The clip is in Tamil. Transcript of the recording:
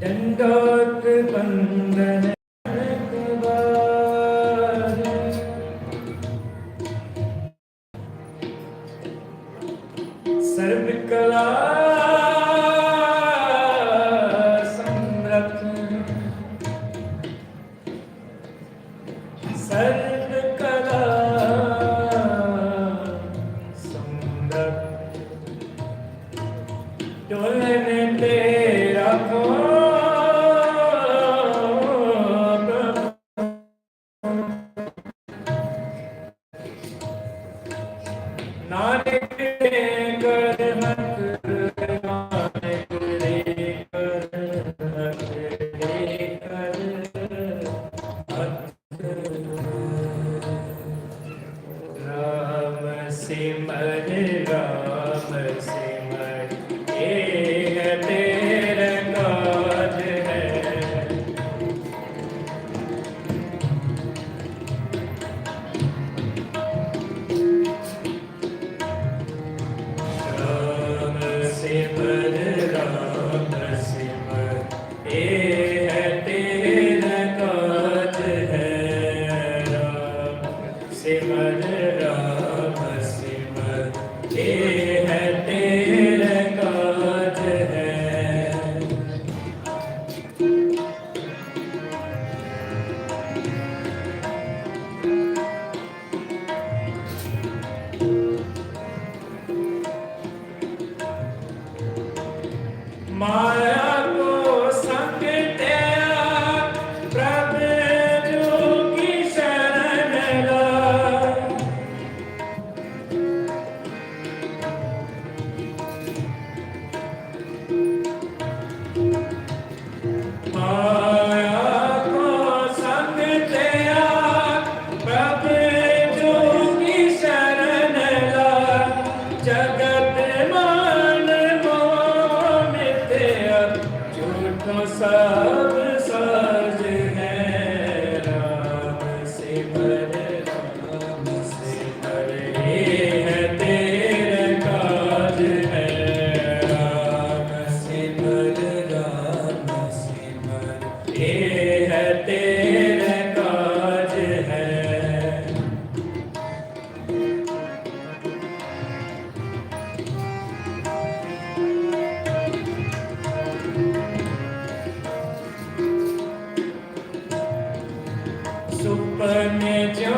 தண்டாற்று பந்தன சர்விக்கலா सिमर राम सिमर Thank you.